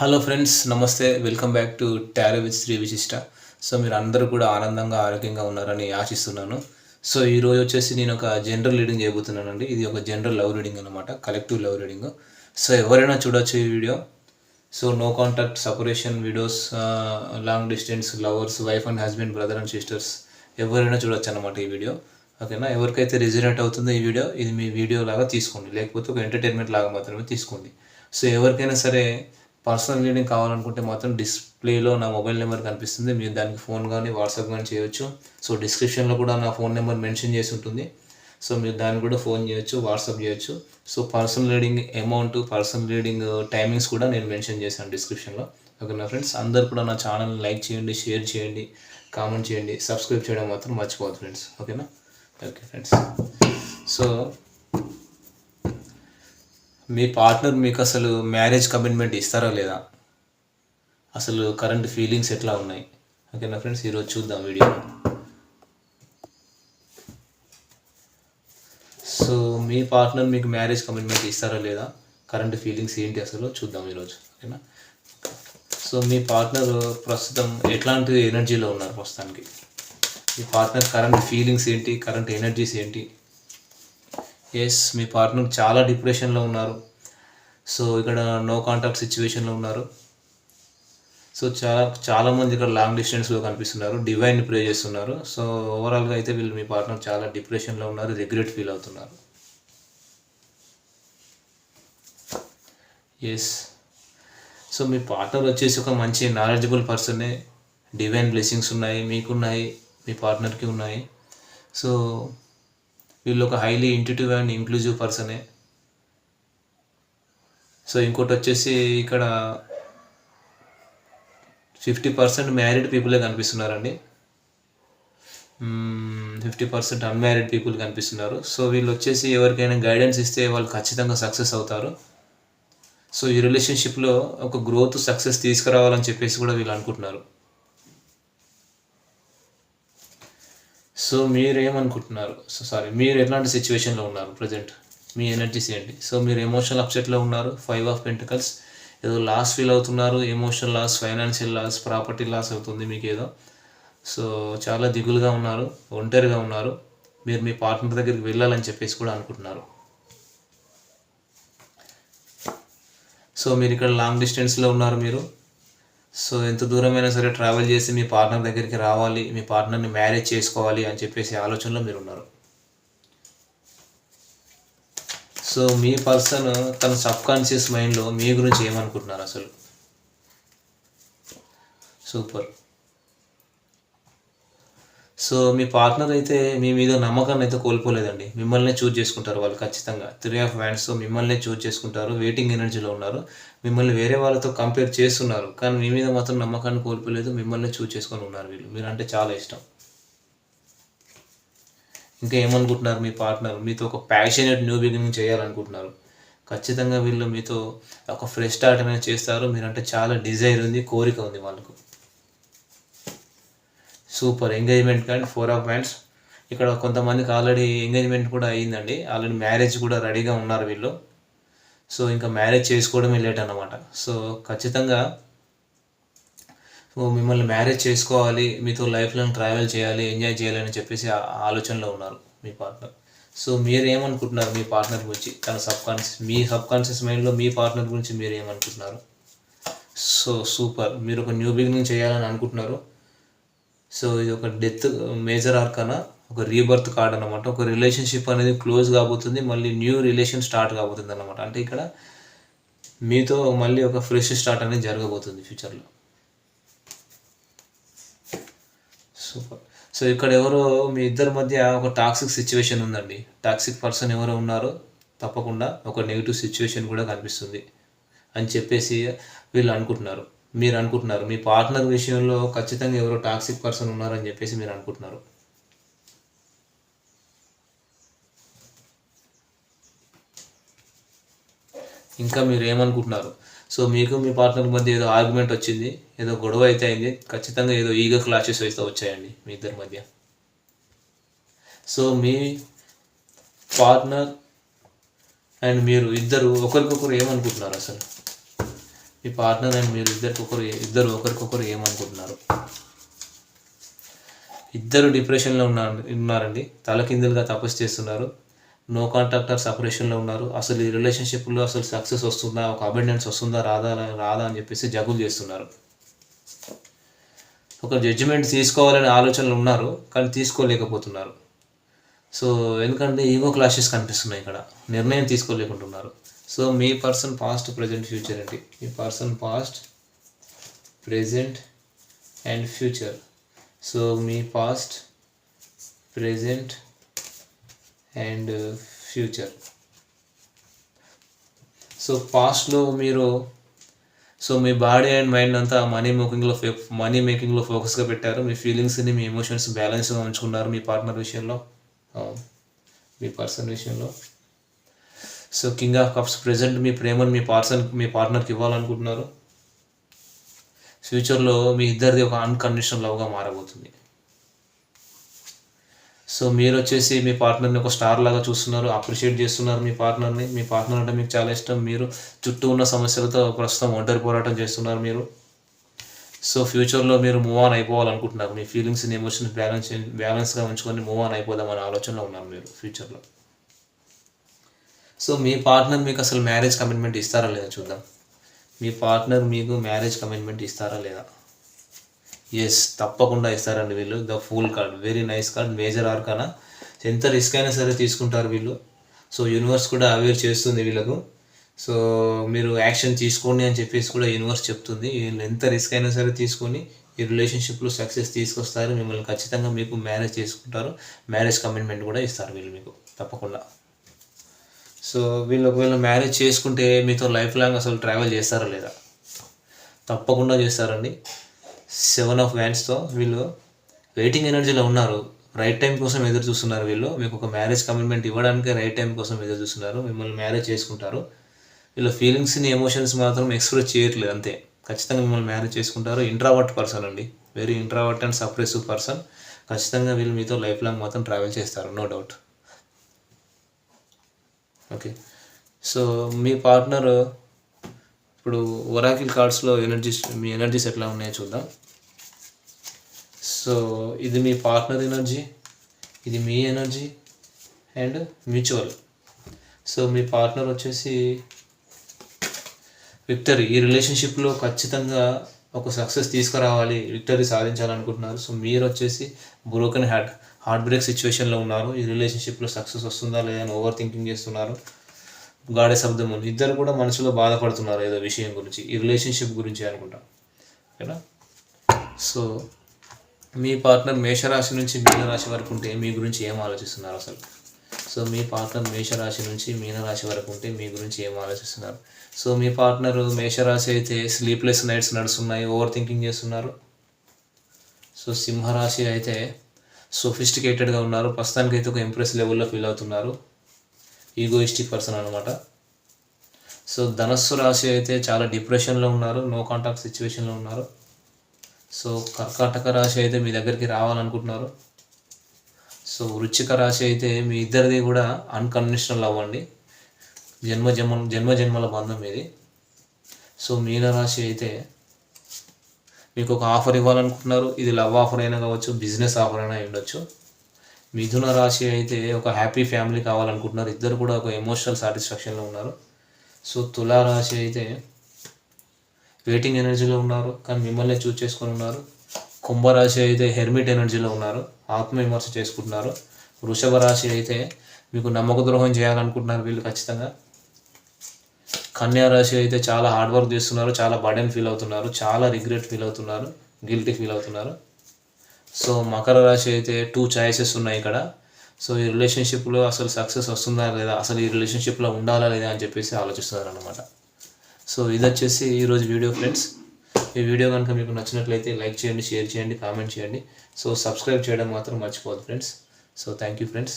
Hello friends నమస్తే. Welcome back to tarot with Shri Vishishta so మీరు అందరూ కూడా ఆనందంగా ఆరోగ్యంగా ఉన్నారని ఆశిస్తున్నాను. సో ఈరోజు వచ్చేసి నేను ఒక జనరల్ రీడింగ్ చేయబోతున్నానండి. ఇది ఒక జనరల్ లవ్ రీడింగ్ అనమాట కలెక్టివ్ లవ్ రీడింగ్ సో ఎవరైనా చూడొచ్చు ఈ video. So no contact separation videos long distance lovers wife and husband brother and sisters ఎవరైనా చూడొచ్చు అనమాట ఈ వీడియో. ఓకేనా ఎవరికైతే రిజనేట్ అవుతుందో ఈ వీడియో ఇది మీ వీడియో లాగా తీసుకోండి. లేకపోతే ఒక ఎంటర్టైన్మెంట్ లాగా మాత్రమే తీసుకోండి. సో ఎవరికైనా సరే పర్సనల్ రీడింగ్ కావాలనుకుంటే మాత్రం డిస్ప్లేలో నా మొబైల్ నెంబర్ కనిపిస్తుంది. మీరు దానికి ఫోన్ కానీ వాట్సాప్ కానీ చేయొచ్చు. సో డిస్క్రిప్షన్లో కూడా నా ఫోన్ నెంబర్ మెన్షన్ చేసి ఉంటుంది. సో మీరు దాన్ని కూడా ఫోన్ చేయొచ్చు వాట్సాప్ చేయొచ్చు. So personal reading amount personal reading timings కూడా నేను మెన్షన్ చేశాను డిస్క్రిప్షన్లో. ఓకే నా ఫ్రెండ్స్? అందరు కూడా నా ఛానల్ని లైక్ చేయండి షేర్ చేయండి కామెంట్ చేయండి. సబ్స్క్రైబ్ చేయడం మాత్రం మర్చిపోవద్దు ఫ్రెండ్స్. ఓకేనా? Okay friends. సో మీ పార్ట్నర్ మీకు అసలు మ్యారేజ్ కమిట్మెంట్ ఇస్తారా లేదా? అసలు కరెంట్ ఫీలింగ్స్ ఎట్లా ఉన్నాయి? ఓకేనా ఫ్రెండ్స్ ఈరోజు చూద్దాం వీడియో. సో మీ పార్ట్నర్ మీకు మ్యారేజ్ కమిట్మెంట్ ఇస్తారా లేదా? కరెంట్ ఫీలింగ్స్ ఏంటి అసలు? చూద్దాం ఈరోజు. ఓకేనా సో మీ పార్ట్నర్ ప్రస్తుతం ఎట్లాంటి ఎనర్జీలో ఉన్నారు ప్రస్తుతానికి? మీ పార్ట్నర్ కరెంట్ ఫీలింగ్స్ ఏంటి? కరెంట్ ఎనర్జీస్ ఏంటి? ఎస్ మీ పార్ట్నర్ చాలా డిప్రెషన్లో ఉన్నారు. సో ఇక్కడ నో కాంటాక్ట్ సిచ్యువేషన్లో ఉన్నారు. సో చాలా చాలామంది ఇక్కడ లాంగ్ డిస్టెన్స్లో కనిపిస్తున్నారు. డివైన్ ప్రే చేస్తున్నారు. సో ఓవరాల్గా అయితే వీళ్ళు మీ పార్ట్నర్ చాలా డిప్రెషన్లో ఉన్నారు. రిగ్రెట్ ఫీల్ అవుతున్నారు. ఎస్ సో మీ పార్ట్నర్ వచ్చేసి ఒక మంచి నాలెడ్జబుల్ పర్సనే డివైన్ బ్లెస్సింగ్స్ ఉన్నాయి. మీకున్నాయి. మీ పార్ట్నర్కి ఉన్నాయి. సో వీళ్ళు ఒక హైలీ ఇంటిటివ్ అండ్ ఇంక్లూజివ్ పర్సనే సో ఇంకోటి వచ్చేసి ఇక్కడ ఫిఫ్టీ పర్సెంట్ మ్యారీడ్ పీపులే కనిపిస్తున్నారండి. ఫిఫ్టీ పర్సెంట్ అన్మ్యారీడ్ పీపుల్ కనిపిస్తున్నారు. సో వీళ్ళు వచ్చేసి ఎవరికైనా గైడెన్స్ ఇస్తే వాళ్ళు ఖచ్చితంగా సక్సెస్ అవుతారు. సో ఈ రిలేషన్షిప్లో ఒక గ్రోత్ సక్సెస్ తీసుకురావాలని చెప్పేసి కూడా వీళ్ళు అనుకుంటున్నారు. సో మీరు ఏమనుకుంటున్నారు సో సారీ మీరు ఎలాంటి సిచ్యువేషన్లో ఉన్నారు ప్రజెంట్ మీ ఎనర్జీస్ ఏంటి? సో మీరు ఎమోషనల్ అప్సెట్లో ఉన్నారు ఫైవ్ ఆఫ్ పెంటికల్స్ ఏదో లాస్ ఫీల్ అవుతున్నారు emotional loss financial loss property loss అవుతుంది మీకు ఏదో సో చాలా దిగులుగా ఉన్నారు ఒంటరిగా ఉన్నారు. మీరు మీ పార్ట్నర్ దగ్గరికి వెళ్ళాలని చెప్పేసి కూడా అనుకుంటున్నారు. సో మీరు ఇక్కడ లాంగ్ డిస్టెన్స్లో ఉన్నారు మీరు. సో ఎంత దూరమైనా సరే ట్రావెల్ చేసి మీ పార్ట్నర్ దగ్గరికి రావాలి మీ పార్ట్నర్ని మ్యారేజ్ చేసుకోవాలి అని చెప్పేసి ఆలోచనలో మీరు ఉన్నారు సో మీ పర్సన్ తన సబ్ కాన్షియస్ మైండ్లో మీ గురించి ఏమనుకుంటున్నారు అసలు? సూపర్. సో మీ పార్ట్నర్ అయితే మీ మీద నమ్మకాన్ని అయితే కోల్పోలేదండి. మిమ్మల్నే చూజ్ చేసుకుంటారు వాళ్ళు ఖచ్చితంగా. త్రీ ఆఫ్ వ్యాండ్స్ మిమ్మల్నే చూజ్ చేసుకుంటారు. వెయిటింగ్ ఎనర్జీలో ఉన్నారు. మిమ్మల్ని వేరే వాళ్ళతో కంపేర్ చేస్తున్నారు. కానీ మీ మీద మాత్రం నమ్మకాన్ని కోల్పోలేదు. మిమ్మల్ని చూజ్ చేసుకొని ఉన్నారు వీళ్ళు. మీరు అంటే చాలా ఇష్టం. ఇంకా ఏమనుకుంటున్నారు మీ పార్ట్నర్ మీతో ఒక ప్యాషనేట్ న్యూ బిగినింగ్ చేయాలనుకుంటున్నారు. ఖచ్చితంగా వీళ్ళు మీతో ఒక ఫ్రెష్ స్టార్ట్ అనేది చేస్తారు. మీరంటే చాలా డిజైర్ ఉంది కోరిక ఉంది వాళ్ళకు. సూపర్ ఎంగేజ్మెంట్ కానీ ఫోర్ ఆఫ్ హ్యాండ్స్. ఇక్కడ కొంతమందికి ఆల్రెడీ ఎంగేజ్మెంట్ కూడా అయ్యిందండి ఆల్రెడీ మ్యారేజ్ కూడా రెడీగా ఉన్నారు వీళ్ళు. సో ఇంకా మ్యారేజ్ చేసుకోవడమే లేట్ అనమాట సో ఖచ్చితంగా మిమ్మల్ని మ్యారేజ్ చేసుకోవాలి మీతో లైఫ్ లాంగ్ ట్రావెల్ చేయాలి ఎంజాయ్ చేయాలి అని చెప్పేసి ఆలోచనలో ఉన్నారు మీ పార్ట్నర్. సో మీరు ఏమనుకుంటున్నారు మీ పార్ట్నర్ గురించి? తన సబ్ కాన్షియస్ మీ సబ్ కాన్షియస్ మైండ్లో మీ పార్ట్నర్ గురించి మీరు ఏమనుకుంటున్నారు సో సూపర్. మీరు ఒక న్యూ బిగినింగ్ చేయాలని అనుకుంటున్నారు. సో ఇది ఒక డెత్ మేజర్ ఆర్కనా? ఒక రీబర్త్ కార్డ్ అనమాట ఒక రిలేషన్షిప్ అనేది క్లోజ్ కాబోతుంది. మళ్ళీ న్యూ రిలేషన్ స్టార్ట్ కాబోతుంది అనమాట అంటే ఇక్కడ మీతో మళ్ళీ ఒక ఫ్రెష్ స్టార్ట్ అనేది జరగబోతుంది ఫ్యూచర్లో. సూపర్. సో ఇక్కడ ఎవరో మీ ఇద్దరి మధ్య ఒక టాక్సిక్ సిచ్యువేషన్ ఉందండి. టాక్సిక్ పర్సన్ ఎవరో ఉన్నారో తప్పకుండా ఒక నెగిటివ్ సిచ్యువేషన్ కూడా కనిపిస్తుంది అని చెప్పేసి వీళ్ళు అనుకుంటున్నారు. మీరు అనుకుంటున్నారు మీ పార్ట్నర్ విషయంలో ఖచ్చితంగా ఎవరో టాక్సిక్ పర్సన్ ఉన్నారని చెప్పేసి మీరు అనుకుంటున్నారు ఇంకా మీరు ఏమనుకుంటున్నారు సో మీకు మీ పార్ట్నర్ మధ్య ఏదో ఆర్గ్యుమెంట్ వచ్చింది ఏదో గొడవ అయితే అయింది ఖచ్చితంగా ఏదో ఈగో క్లాషెస్ అయితే వచ్చాయండి మీ ఇద్దరి మధ్య. సో మీ పార్ట్నర్ అండ్ మీరు ఇద్దరు ఒకరికొకరు ఏమనుకుంటున్నారు అసలు? మీ పార్ట్నర్ అండ్ మీరు? ఇద్దరికి ఒకరు ఇద్దరు ఒకరికొకరు ఏమనుకుంటున్నారు? ఇద్దరు డిప్రెషన్లో ఉన్నారు ఉన్నారండి. తలకిందులుగా తపస్సు చేస్తున్నారు. నో కాంటాక్టర్ సపరేషన్లో ఉన్నారు. అసలు ఈ రిలేషన్షిప్లో అసలు సక్సెస్ వస్తుందా? ఒక అబెండెన్స్ వస్తుందా? రాదా రాదా అని చెప్పేసి జగులు చేస్తున్నారు. ఒక జడ్జిమెంట్ తీసుకోవాలనే ఆలోచనలు ఉన్నారు కానీ తీసుకోలేకపోతున్నారు. సో ఎందుకంటే ఈగో క్లాషెస్ కనిపిస్తున్నాయి ఇక్కడ. నిర్ణయం తీసుకోలేకుంటున్నారు. సో మీ పర్సన్ పాస్ట్ ప్రజెంట్ ఫ్యూచర్ అండి. మీ person past present and future. So me past present and future. So పాస్ట్లో మీరు సో మీ బాడీ అండ్ మైండ్ అంతా మనీ మేకింగ్లో మనీ మేకింగ్లో ఫోకస్గా పెట్టారు. మీ ఫీలింగ్స్ని మీ ఎమోషన్స్ బ్యాలెన్స్గా ఉంచుకున్నారు మీ పార్ట్నర్ విషయంలో. మీ పర్సన్ విషయంలో. So king of cups present మీ ప్రేమను మీ పార్సన్ మీ పార్ట్నర్కి ఇవ్వాలనుకుంటున్నారు. ఫ్యూచర్లో మీ ఇద్దరిది ఒక అన్కండిషనల్ లవ్గా మారబోతుంది. సో మీరు వచ్చేసి మీ పార్ట్నర్ని ఒక స్టార్ లాగా చూస్తున్నారు అప్రిషియేట్ చేస్తున్నారు మీ పార్ట్నర్ని. మీ పార్ట్నర్ అంటే మీకు చాలా ఇష్టం. మీరు చుట్టూ ఉన్న సమస్యలతో ప్రస్తుతం ఒంటరి పోరాటం చేస్తున్నారు మీరు. సో ఫ్యూచర్లో మీరు మూవ్ ఆన్ అయిపోవాలనుకుంటున్నారు. మీ ఫీలింగ్స్ని ఎమోషన్స్ బ్యాలెన్స్ బ్యాలెన్స్గా ఉంచుకొని మూవ్ ఆన్ అయిపోదామనే ఆలోచనలో ఉన్నారు మీరు ఫ్యూచర్లో సో మీ పార్ట్నర్ మీకు అసలు మ్యారేజ్ కమిట్మెంట్ ఇస్తారా లేదా చూద్దాం. మీ పార్ట్నర్ మీకు మ్యారేజ్ కమిట్మెంట్ ఇస్తారా లేదా. ఎస్ తప్పకుండా ఇస్తారండి వీళ్ళు. The full card very nice card major arcana ఎంత రిస్క్ అయినా సరే తీసుకుంటారు వీళ్ళు. సో యూనివర్స్ కూడా అవేర్ చేస్తుంది వీళ్ళకు. సో మీరు యాక్షన్ తీసుకోండి అని చెప్పేసి కూడా యూనివర్స్ చెప్తుంది. వీళ్ళు ఎంత రిస్క్ అయినా సరే తీసుకొని ఈ రిలేషన్షిప్లో సక్సెస్ తీసుకొస్తారు. మిమ్మల్ని ఖచ్చితంగా మీకు మ్యారేజ్ చేసుకుంటారు. మ్యారేజ్ కమిట్మెంట్ కూడా ఇస్తారు వీళ్ళు మీకు. తప్పకుండా. సో వీళ్ళు ఒకవేళ మ్యారేజ్ చేసుకుంటే మీతో లైఫ్ లాంగ్ అసలు ట్రావెల్ చేస్తారా లేదా? తప్పకుండా చేస్తారండి. సెవెన్ ఆఫ్ వ్యాన్స్తో వీళ్ళు వెయిటింగ్ ఎనర్జీలో ఉన్నారు. రైట్ టైం కోసం ఎదురు చూస్తున్నారు వీళ్ళు. మీకు ఒక మ్యారేజ్ కమిట్మెంట్ ఇవ్వడానికి రైట్ టైం కోసం ఎదురు చూస్తున్నారు. మిమ్మల్ని మ్యారేజ్ చేసుకుంటారు. వీళ్ళ ఫీలింగ్స్ని ఎమోషన్స్ మాత్రం ఎక్స్ప్రెస్ చేయట్లేదు అంతే. ఖచ్చితంగా మిమ్మల్ని మ్యారేజ్ చేసుకుంటారు. ఇంట్రావర్ట్ పర్సన్ అండి. Very introvert and suppressive person ఖచ్చితంగా వీళ్ళు మీతో లైఫ్ లాంగ్ మాత్రం ట్రావెల్ చేస్తారు. నో డౌట్ ఓకే సో మీ పార్ట్నర్ ఇప్పుడు ఒరాకిల్ కార్డ్స్లో ఎనర్జీస్ మీ ఎనర్జీస్ ఎట్లా ఉన్నాయో చూద్దాం. సో ఇది మీ పార్ట్నర్ ఎనర్జీ ఇది మీ ఎనర్జీ అండ్ మ్యూచువల్ సో మీ పార్ట్నర్ వచ్చేసి విక్టరీ ఈ రిలేషన్షిప్లో ఖచ్చితంగా ఒక సక్సెస్ తీసుకురావాలి విక్టరీ సాధించాలనుకుంటున్నారు. సో మీరు వచ్చేసి బ్రోకెన్ హ్యాట్ హార్ట్ బ్రేక్ సిచ్యువేషన్లో ఉన్నారు. ఈ రిలేషన్షిప్లో సక్సెస్ వస్తుందా లేదా అని ఓవర్ థింకింగ్ చేస్తున్నారు. గాడే శబ్దం ఉంది. ఇద్దరు కూడా మనసులో బాధపడుతున్నారు ఏదో విషయం గురించి. ఈ రిలేషన్షిప్ గురించి అనుకుంటా. ఓకేనా? సో మీ పార్ట్నర్ మేషరాశి నుంచి మీనరాశి వరకు ఉంటే మీ గురించి ఏం ఆలోచిస్తున్నారు అసలు? సో మీ పార్ట్నర్ మేషరాశి నుంచి మీనరాశి వరకు ఉంటే మీ గురించి ఏం ఆలోచిస్తున్నారు? సో మీ పార్ట్నర్ మేషరాశి అయితే స్లీప్లెస్ నైట్స్ నడుస్తున్నాయి ఓవర్ థింకింగ్ చేస్తున్నారు. సో సింహరాశి అయితే సోఫిస్టికేటెడ్గా ఉన్నారు. ప్రస్తుతానికి అయితే ఒక ఇంప్రెస్ లెవెల్లో ఫీల్ అవుతున్నారు. ఈగోయిస్టిక్ పర్సన్ అనమాట సో ధనస్సు రాశి అయితే చాలా డిప్రెషన్లో ఉన్నారు. నో కాంటాక్ట్ సిచ్యువేషన్లో ఉన్నారు. సో కర్కాటక రాశి అయితే మీ దగ్గరికి రావాలనుకుంటున్నారు. సో వృచ్చిక రాశి అయితే మీ ఇద్దరిది కూడా అన్కండిషనల్ అవ్వండి జన్మ జన్మ జన్మ జన్మల బంధం ఇది. సో మీన రాశి అయితే మీకు ఒక ఆఫర్ ఇవ్వాలనుకుంటున్నారు. ఇది లవ్ ఆఫర్ అయినా కావచ్చు బిజినెస్ ఆఫర్ అయినా ఉండొచ్చు మిథున రాశి అయితే ఒక హ్యాపీ ఫ్యామిలీ కావాలనుకుంటున్నారు. ఇద్దరు కూడా ఒక ఎమోషనల్ సాటిస్ఫాక్షన్లో ఉన్నారు. సో తులా రాశి అయితే వెయిటింగ్ ఎనర్జీలో ఉన్నారు. కానీ మిమ్మల్ని చూస్ చేసుకొని ఉన్నారు. కుంభరాశి అయితే హెర్మిట్ ఎనర్జీలో ఉన్నారు. ఆత్మవిమర్శ చేసుకుంటున్నారు. వృషభ రాశి అయితే మీకు నమ్మక ద్రోహం చేయాలనుకుంటున్నారు వీళ్ళు ఖచ్చితంగా. కన్యా రాశి అయితే చాలా హార్డ్ వర్క్ చేస్తున్నారు చాలా బర్డెన్ ఫీల్ అవుతున్నారు చాలా రిగ్రెట్ ఫీల్ అవుతున్నారు గిల్టీ ఫీల్ అవుతున్నారు. సో మకర రాశి అయితే టూ చాయిసెస్ ఉన్నాయి ఇక్కడ. సో ఈ రిలేషన్షిప్లో అసలు సక్సెస్ వస్తుందా లేదా అసలు ఈ రిలేషన్షిప్లో ఉండాలా లేదా అని చెప్పేసి ఆలోచిస్తున్నారు అనమాట సో ఇది వచ్చేసి ఈరోజు వీడియో ఫ్రెండ్స్ ఈ వీడియో కనుక మీకు నచ్చినట్లయితే లైక్ చేయండి షేర్ చేయండి కామెంట్ చేయండి. సో సబ్స్క్రైబ్ చేయడం మాత్రం మర్చిపోదు friends so thank you friends